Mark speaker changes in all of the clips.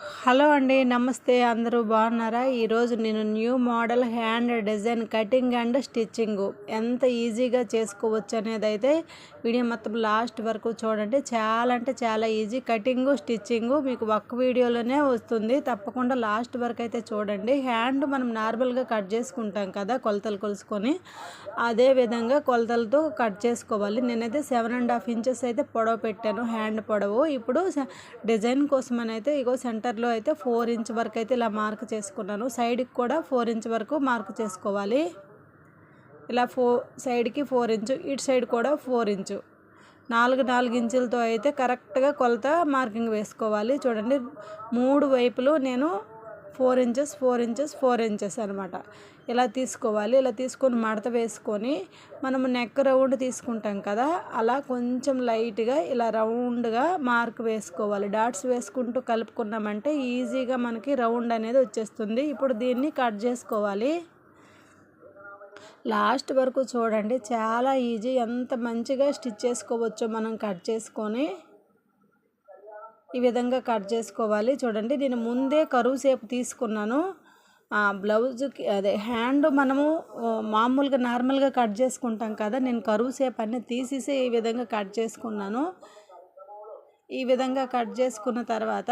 Speaker 1: Hello అండి నమస్తే అందరూ బాగున్నారా? ఈరోజు నేను new model hand design cutting and stitching ఎంత ఈజీగా చేసుకోవచ్చు అనేది అయితే వీడియో మొత్తం లాస్ట్ వరకు చూడండి. చాలా అంటే చాలా ఈజీ. కటింగ్ స్టిచ్చింగ్ మీకు ఒక్క వీడియోలోనే వస్తుంది. తప్పకుండా లాస్ట్ వరకు అయితే చూడండి. హ్యాండ్ మనం నార్మల్గా కట్ చేసుకుంటాం కదా కొలతలు కొలుసుకొని. అదే విధంగా కొలతలతో కట్ చేసుకోవాలి. నేనైతే సెవెన్ అండ్ హాఫ్ ఇంచెస్ అయితే పొడవు పెట్టాను హ్యాండ్ పొడవు. ఇప్పుడు డిజైన్ కోసం అయితే ఇగో సెంటర్ సెంటర్లో అయితే ఫోర్ ఇంచ్ వరకు అయితే ఇలా మార్క్ చేసుకున్నాను. సైడ్కి కూడా ఫోర్ ఇంచ్ వరకు మార్క్ చేసుకోవాలి. ఇలా ఫో సైడ్కి ఫోర్ ఇంచు ఇటు సైడ్ కూడా ఫోర్ ఇంచు. నాలుగు నాలుగు ఇంచులతో అయితే కరెక్ట్గా కొలత మార్కింగ్ వేసుకోవాలి. చూడండి మూడు వైపులు నేను four inches four inches four inches అనమాట ఇలా తీసుకోవాలి. ఇలా తీసుకొని మడత వేసుకొని మనము నెక్ రౌండ్ తీసుకుంటాం కదా అలా కొంచెం లైట్గా ఇలా రౌండ్గా మార్క్ వేసుకోవాలి. డాట్స్ వేసుకుంటూ కలుపుకున్నామంటే ఈజీగా మనకి రౌండ్ అనేది వచ్చేస్తుంది. ఇప్పుడు దీన్ని కట్ చేసుకోవాలి. లాస్ట్ వరకు చూడండి. చాలా ఈజీ ఎంత మంచిగా స్టిచ్ చేసుకోవచ్చో మనం కట్ చేసుకొని ఈ విధంగా కట్ చేసుకోవాలి. చూడండి నేను ముందే కరువు సేపు తీసుకున్నాను. బ్లౌజ్కి అదే హ్యాండ్ మనము మామూలుగా నార్మల్గా కట్ చేసుకుంటాం కదా నేను కరువు సేపు అన్నీ తీసేసి ఈ విధంగా కట్ చేసుకున్నాను. ఈ విధంగా కట్ చేసుకున్న తర్వాత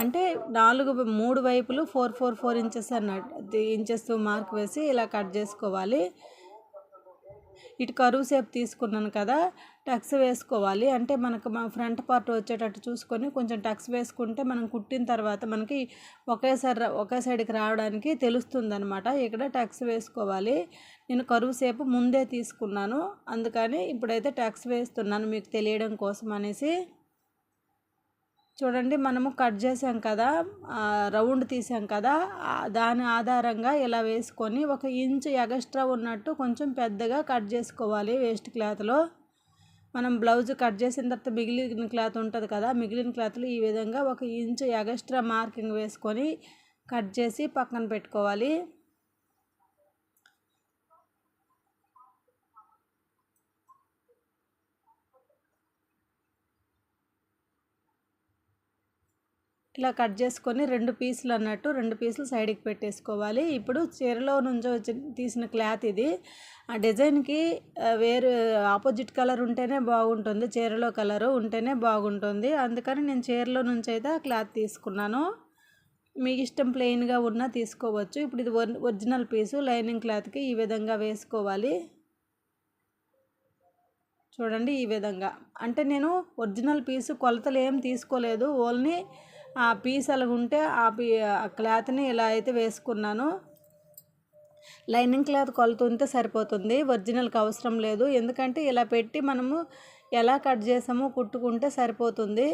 Speaker 1: అంటే నాలుగు మూడు వైపులు ఫోర్ ఫోర్ ఫోర్ ఇంచెస్ అన్నట్టు ఇంచెస్ మార్క్ వేసి ఇలా కట్ చేసుకోవాలి. ఇటు కరువు సేపు తీసుకున్నాను కదా టక్స్ వేసుకోవాలి. అంటే మనకు మా ఫ్రంట్ పార్ట్ వచ్చేటట్టు చూసుకొని కొంచెం టక్స్ వేసుకుంటే మనం కుట్టిన తర్వాత మనకి ఒకేసారి ఒకే సైడ్కి రావడానికి తెలుస్తుంది అనమాట ఇక్కడ టక్స్ వేసుకోవాలి. నేను కరువు సేపు ముందే తీసుకున్నాను. అందుకని ఇప్పుడైతే టక్స్ వేస్తున్నాను మీకు తెలియడం కోసం అనేసి. చూడండి మనము కట్ చేసాం కదా రౌండ్ తీసాం కదా దాని ఆధారంగా ఇలా వేసుకొని ఒక ఇంచు ఎగస్ట్రా ఉన్నట్టు కొంచెం పెద్దగా కట్ చేసుకోవాలి వేస్ట్ క్లాత్లో. మనం బ్లౌజ్ కట్ చేసిన తర్వాత మిగిలిన క్లాత్ ఉంటుంది కదా మిగిలిన క్లాత్లో ఈ విధంగా ఒక ఇంచు ఎగస్ట్రా మార్కింగ్ వేసుకొని కట్ చేసి పక్కన పెట్టుకోవాలి. ఇలా కట్ చేసుకొని రెండు పీసులు అన్నట్టు రెండు పీసులు సైడ్కి పెట్టేసుకోవాలి. ఇప్పుడు చీరలో నుంచి వచ్చి తీసిన క్లాత్ ఇది. ఆ డిజైన్కి వేరు ఆపోజిట్ కలర్ ఉంటేనే బాగుంటుంది చీరలో కలరు ఉంటేనే బాగుంటుంది. అందుకని నేను చీరలో నుంచి అయితే ఆ క్లాత్ తీసుకున్నాను. మీ ఇష్టం ప్లెయిన్గా ఉన్నా తీసుకోవచ్చు. ఇప్పుడు ఇది ఒరి- ఒరిజినల్ పీసు లైనింగ్ క్లాత్కి ఈ విధంగా వేసుకోవాలి. చూడండి ఈ విధంగా. అంటే నేను ఒరిజినల్ పీసు కొలతలు ఏం తీసుకోలేదు. ఓన్లీ ఆ పీస్ అలాగ ఉంటే ఆ పీ ఆ క్లాత్ని ఇలా అయితే వేసుకున్నాను. లైనింగ్ క్లాత్ కొలత ఉంటే సరిపోతుంది. ఒరిజినల్కి అవసరం లేదు. ఎందుకంటే ఇలా పెట్టి మనము ఎలా కట్ చేసామో కుట్టుకుంటే సరిపోతుంది.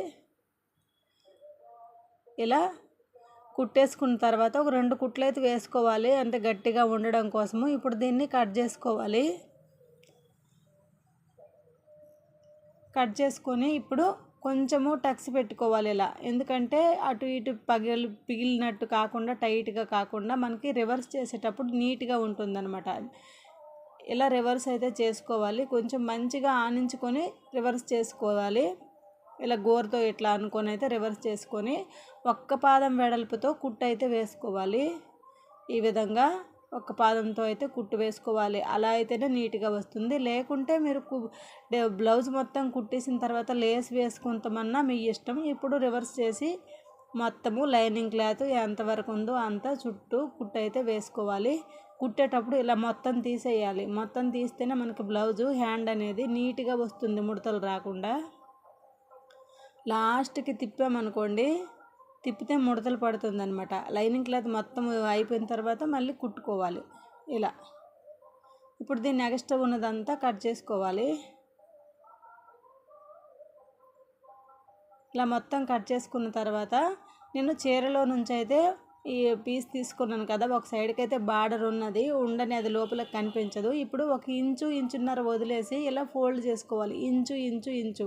Speaker 1: ఇలా కుట్టేసుకున్న తర్వాత ఒక రెండు కుట్లు అయితే వేసుకోవాలి. అంటే గట్టిగా ఉండడం కోసము ఇప్పుడు దీన్ని కట్ చేసుకోవాలి. కట్ చేసుకొని ఇప్పుడు కొంచెము టక్స్ పెట్టుకోవాలి ఇలా. ఎందుకంటే అటు ఇటు పగిలి పిగిలినట్టు కాకుండా టైట్గా కాకుండా మనకి రివర్స్ చేసేటప్పుడు నీట్గా ఉంటుందన్నమాట. ఇలా రివర్స్ అయితే చేసుకోవాలి. కొంచెం మంచిగా ఆనించుకొని రివర్స్ చేసుకోవాలి. ఇలా గోరుతో ఇట్లా అనుకొని అయితే రివర్స్ చేసుకొని ఒక్క పాదం వెడల్పుతో కుట్టు అయితే వేసుకోవాలి. ఈ విధంగా ఒక పాదంతో అయితే కుట్టు వేసుకోవాలి. అలా అయితేనే నీట్గా వస్తుంది. లేకుంటే మీరు కు- డే- బ్లౌజ్ మొత్తం కుట్టేసిన తర్వాత లేస్ వేసుకుంటామన్నా మీ ఇష్టం. ఇప్పుడు రివర్స్ చేసి మొత్తము లైనింగ్ క్లాత్ ఎంతవరకు ఉందో అంత చుట్టూ కుట్టు అయితే వేసుకోవాలి. కుట్టేటప్పుడు ఇలా మొత్తం తీసేయాలి. మొత్తం తీస్తేనే మనకి బ్లౌజు హ్యాండ్ అనేది నీట్గా వస్తుంది ముడతలు రాకుండా. లాస్ట్కి తిప్పామనుకోండి తిప్పితే ముడతలు పడుతుంది అనమాట లైనింగ్ క్లాత్ మొత్తం అయిపోయిన తర్వాత మళ్ళీ కుట్టుకోవాలి. ఇలా. ఇప్పుడు దీన్ని ఎక్స్ట్రా ఉన్నదంతా కట్ చేసుకోవాలి. ఇలా మొత్తం కట్ చేసుకున్న తర్వాత నేను చీరలో నుంచి అయితే ఈ పీస్ తీసుకున్నాను కదా ఒక సైడ్కి అయితే బార్డర్ ఉన్నది ఉండని అది లోపల కనిపించదు. ఇప్పుడు ఒక ఇంచు ఇంచున్నర వదిలేసి ఇలా ఫోల్డ్ చేసుకోవాలి. Inch inch inch.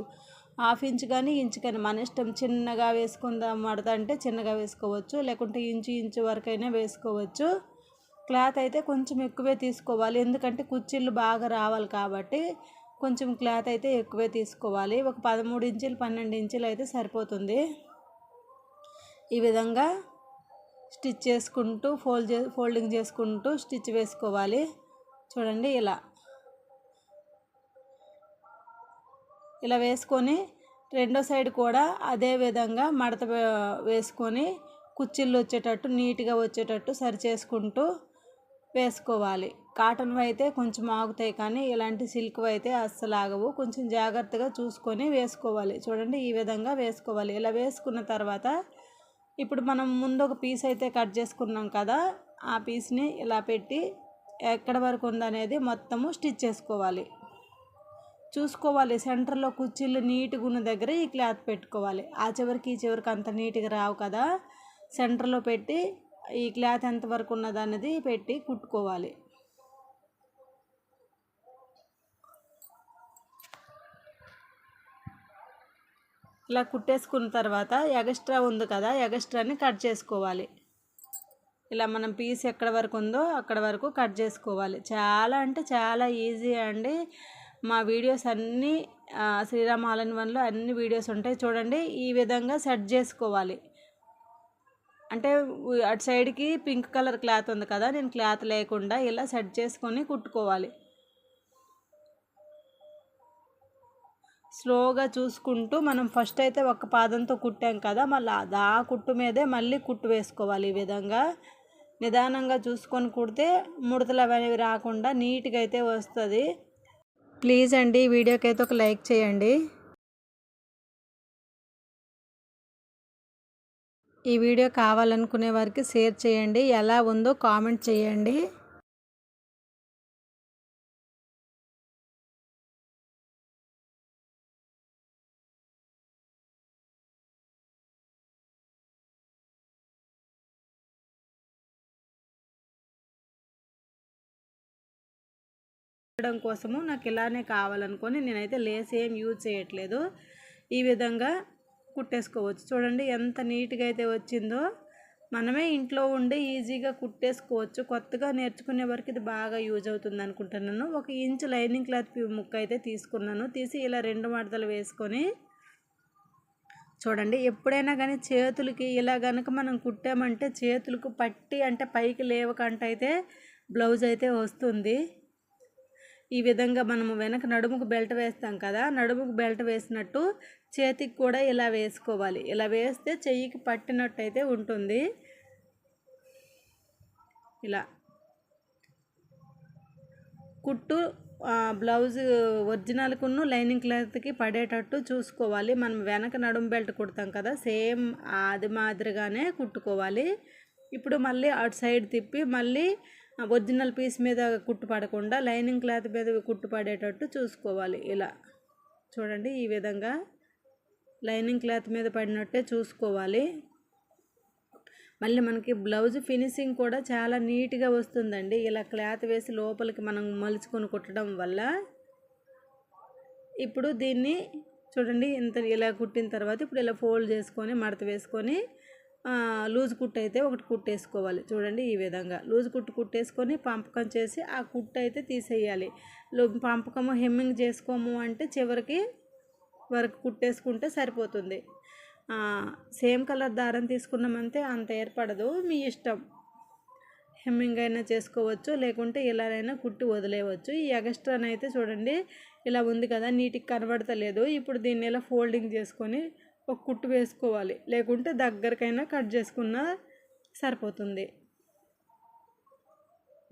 Speaker 1: Half inch కానీ ఇంచ్ కానీ మన ఇష్టం చిన్నగా వేసుకుందాం మడత అంటే చిన్నగా వేసుకోవచ్చు లేకుంటే ఇంచు ఇంచు వరకైనా వేసుకోవచ్చు. క్లాత్ అయితే కొంచెం ఎక్కువే తీసుకోవాలి ఎందుకంటే కుర్చీలు బాగా రావాలి కాబట్టి కొంచెం క్లాత్ అయితే ఎక్కువే తీసుకోవాలి. ఒక పదమూడు ఇంచులు పన్నెండు ఇంచులు అయితే సరిపోతుంది. ఈ విధంగా స్టిచ్ చేసుకుంటూ ఫోల్డ్ చే ఫోల్డింగ్ చేసుకుంటూ స్టిచ్ వేసుకోవాలి. చూడండి ఇలా. ఇలా వేసుకొని రెండో సైడ్ కూడా అదే విధంగా మడత వేసుకొని కుచ్చిళ్ళు వచ్చేటట్టు నీట్గా వచ్చేటట్టు సరి చేసుకుంటూ వేసుకోవాలి. కాటన్ అయితే కొంచెం ఆగుతాయి కానీ ఇలాంటి సిల్క్ అయితే అస్సలు ఆగవు. కొంచెం జాగ్రత్తగా చూసుకొని వేసుకోవాలి. చూడండి ఈ విధంగా వేసుకోవాలి. ఇలా వేసుకున్న తర్వాత ఇప్పుడు మనం ముందు ఒక పీస్ అయితే కట్ చేసుకున్నాం కదా ఆ పీస్ని ఇలా పెట్టి ఎక్కడ వరకు ఉందనేది మొత్తము స్టిచ్ చేసుకోవాలి. చూసుకోవాలి. సెంటర్లో కుర్చీలు నీట్గా ఉన్న దగ్గర ఈ క్లాత్ పెట్టుకోవాలి. ఆ చివరికి ఈ చివరికి అంత నీట్గా రావు కదా. సెంటర్లో పెట్టి ఈ క్లాత్ ఎంతవరకు ఉన్నదన్నది పెట్టి కుట్టుకోవాలి. ఇలా కుట్టేసుకున్న తర్వాత ఎగస్ట్రా ఉంది కదా ఎగస్ట్రాని కట్ చేసుకోవాలి. ఇలా మనం పీస్ ఎక్కడ వరకు ఉందో అక్కడ వరకు కట్ చేసుకోవాలి. చాలా అంటే చాలా ఈజీ అండి. మా వీడియోస్ అన్నీ శ్రీరామ్ ఆల్ ఇన్ వన్లో అన్ని వీడియోస్ ఉంటాయి. చూడండి ఈ విధంగా సెట్ చేసుకోవాలి. అంటే అటు సైడ్కి పింక్ కలర్ క్లాత్ ఉంది కదా నేను క్లాత్ లేకుండా ఇలా సెట్ చేసుకొని కుట్టుకోవాలి. స్లోగా చూసుకుంటూ మనం ఫస్ట్ అయితే ఒక పాదంతో కుట్టాం కదా మళ్ళీ ఆ కుట్టు మీదే మళ్ళీ కుట్టు వేసుకోవాలి ఈ విధంగా. నిదానంగా చూసుకొని కుడితే ముడతలు అనేవి రాకుండా నీట్గా అయితే వస్తుంది. ప్లీజ్ అండి వీడియోకి అయితే ఒక లైక్ చేయండి. ఈ వీడియో కావాలనుకునే వారికి షేర్ చేయండి. ఎలా ఉందో కామెంట్ చేయండి. కోసము నాకు ఇలానే కావాలనుకొని నేనైతే లేస్ ఏం యూజ్ చేయట్లేదు. ఈ విధంగా కుట్టేసుకోవచ్చు. చూడండి ఎంత నీట్గా అయితే వచ్చిందో. మనమే ఇంట్లో ఉండి ఈజీగా కుట్టేసుకోవచ్చు. కొత్తగా నేర్చుకునే వరకు ఇది బాగా యూజ్ అవుతుంది అనుకుంటున్నాను. ఒక ఇంచు లైనింగ్ క్లాత్ ముక్క అయితే తీసుకున్నాను. తీసి ఇలా రెండు మడతలు వేసుకొని చూడండి. ఎప్పుడైనా కానీ చేతులకి ఇలా కనుక మనం కుట్టామంటే చేతులకు పట్టి అంటే పైకి లేవకంటే అయితే బ్లౌజ్ అయితే వస్తుంది. ఈ విధంగా మనము వెనక నడుముకు బెల్ట్ వేస్తాం కదా నడుముకు బెల్ట్ వేసినట్టు చేతికి కూడా ఇలా వేసుకోవాలి. ఇలా వేస్తే చెయ్యికి పట్టినట్టు అయితే ఉంటుంది. ఇలా. కుట్టు బ్లౌజ్ ఒరిజినల్కును లైనింగ్ క్లాత్కి పడేటట్టు చూసుకోవాలి. మనం వెనక నడుము బెల్ట్ కుడతాం కదా సేమ్ అది మాదిరిగానే కుట్టుకోవాలి. ఇప్పుడు మళ్ళీ అటు సైడ్ తిప్పి మళ్ళీ ఒరిజినల్ పీస్ మీద కుట్టు పడకుండా లైనింగ్ క్లాత్ మీద కుట్టు పడేటట్టు చూసుకోవాలి ఇలా. చూడండి ఈ విధంగా లైనింగ్ క్లాత్ మీద పడినట్టే చూసుకోవాలి. మళ్ళీ మనకి బ్లౌజ్ ఫినిషింగ్ కూడా చాలా నీట్గా వస్తుందండి. ఇలా క్లాత్ వేసి లోపలికి మనం మలుచుకొని కుట్టడం వల్ల ఇప్పుడు దీన్ని చూడండి ఇంత ఇలా కుట్టిన తర్వాత ఇప్పుడు ఇలా ఫోల్డ్ చేసుకొని మడత వేసుకొని లూజ్ కుట్టు అయితే ఒకటి కుట్టేసుకోవాలి. చూడండి ఈ విధంగా. లూజ్ కుట్టు కుట్టేసుకొని పంపకం చేసి ఆ కుట్టు అయితే తీసేయాలి. పంపకము హెమ్మింగ్ చేసుకోము అంటే చివరికి వరకు కుట్టేసుకుంటే సరిపోతుంది. సేమ్ కలర్ దారం తీసుకున్నామంటే అంత ఏర్పడదు. మీ ఇష్టం. హెమ్మింగ్ అయినా చేసుకోవచ్చు. లేకుంటే ఇలానైనా కుట్టి వదిలేయవచ్చు. ఈ ఎగస్ట్రానైతే చూడండి ఇలా ఉంది కదా నీటికి కనబడతలేదు. ఇప్పుడు దీన్ని ఇలా ఫోల్డింగ్ చేసుకొని ఒక కుట్టు వేసుకోవాలి. లేకుంటే దగ్గరకైనా కట్ చేసుకున్నా సరిపోతుంది.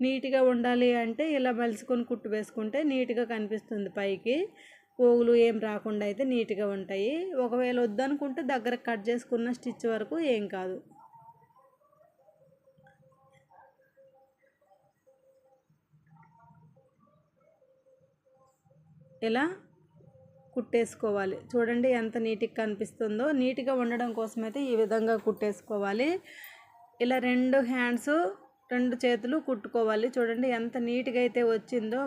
Speaker 1: నీట్గా ఉండాలి అంటే ఇలా మలుచుకొని కుట్టు వేసుకుంటే నీట్గా కనిపిస్తుంది పైకి. పోగులు ఏం రాకుండా అయితే నీట్గా ఉంటాయి. ఒకవేళ వద్దనుకుంటే దగ్గర కట్ చేసుకున్న స్టిచ్ వరకు ఏం కాదు. ఇలా కుట్టేసుకోవాలి. చూడండి ఎంత నీట్గా కనిపిస్తుందో. నీట్గా ఉండడం కోసమైతే ఈ విధంగా కుట్టేసుకోవాలి. ఇలా రెండు హ్యాండ్స్ రెండు చేతులు కుట్టుకోవాలి. చూడండి ఎంత నీట్గా అయితే వచ్చిందో.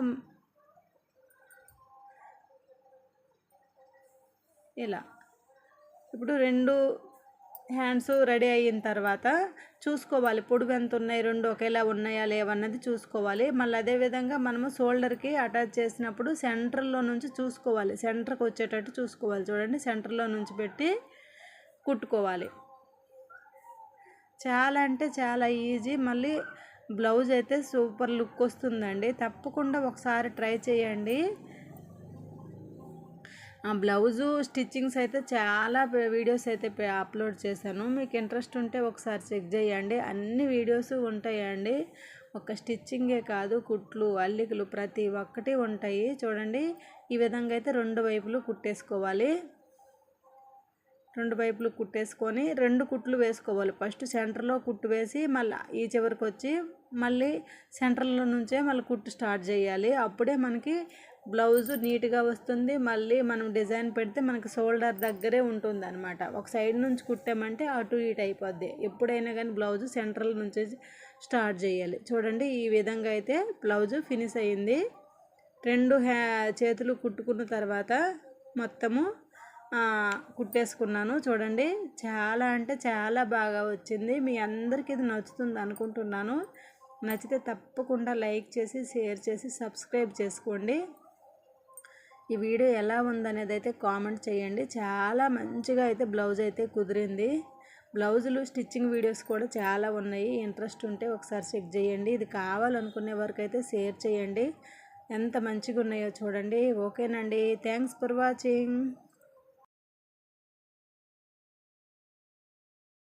Speaker 1: ఇలా. ఇప్పుడు రెండు హ్యాండ్స్ రెడీ అయిన తర్వాత చూసుకోవాలి. పొడుగు ఎంత ఉన్నాయి రెండు ఒకేలా ఉన్నాయా లేవన్నది చూసుకోవాలి. మళ్ళీ అదేవిధంగా మనము షోల్డర్కి అటాచ్ చేసినప్పుడు సెంటర్లో నుంచి చూసుకోవాలి. సెంటర్కి వచ్చేటట్టు చూసుకోవాలి. చూడండి సెంటర్లో నుంచి పెట్టి కుట్టుకోవాలి. చాలా అంటే చాలా ఈజీ. మళ్ళీ బ్లౌజ్ అయితే సూపర్ లుక్ వస్తుందండి. తప్పకుండా ఒకసారి ట్రై చేయండి. బ్లౌజు స్టిచ్చింగ్స్ అయితే చాలా వీడియోస్ అయితే అప్లోడ్ చేశాను. మీకు ఇంట్రెస్ట్ ఉంటే ఒకసారి చెక్ చేయండి. అన్ని వీడియోస్ ఉంటాయండి. ఒక స్టిచ్చింగే కాదు కుట్లు అల్లికలు ప్రతి ఒక్కటి ఉంటాయి. చూడండి ఈ విధంగా అయితే రెండు వైపులు కుట్టేసుకోవాలి. రెండు వైపులు కుట్టేసుకొని రెండు కుట్లు వేసుకోవాలి. ఫస్ట్ సెంటర్లో కుట్టు వేసి మళ్ళీ ఈ చివరికి వచ్చి మళ్ళీ సెంటర్లో నుంచే మళ్ళీ కుట్టు స్టార్ట్ చేయాలి. అప్పుడే మనకి బ్లౌజ్ నీట్గా వస్తుంది. మళ్ళీ మనం డిజైన్ పెడితే మనకి షోల్డర్ దగ్గరే ఉంటుంది అనమాట ఒక సైడ్ నుంచి కుట్టామంటే అటు ఇటు అయిపోద్ది. ఎప్పుడైనా కానీ బ్లౌజ్ సెంట్రల్ నుంచి స్టార్ట్ చేయాలి. చూడండి ఈ విధంగా అయితే బ్లౌజ్ ఫినిష్ అయ్యింది రెండు హ్యా చేతులు కుట్టుకున్న తర్వాత మొత్తము కుట్టేసుకున్నాను. చూడండి చాలా అంటే చాలా బాగా వచ్చింది. మీ అందరికీ ఇది నచ్చుతుంది అనుకుంటున్నాను. నచ్చితే తప్పకుండా లైక్ చేసి షేర్ చేసి సబ్స్క్రైబ్ చేసుకోండి. ఈ వీడియో ఎలా ఉందనేది అయితే కామెంట్ చేయండి. చాలా మంచిగా అయితే బ్లౌజ్ అయితే కుదిరింది. బ్లౌజులు స్టిచ్చింగ్ వీడియోస్ కూడా చాలా ఉన్నాయి. ఇంట్రెస్ట్ ఉంటే ఒకసారి చెక్ చేయండి. ఇది కావాలనుకునే వరకు అయితే షేర్ చేయండి. ఎంత మంచిగా ఉన్నాయో చూడండి. ఓకేనండి. Thanks for watching.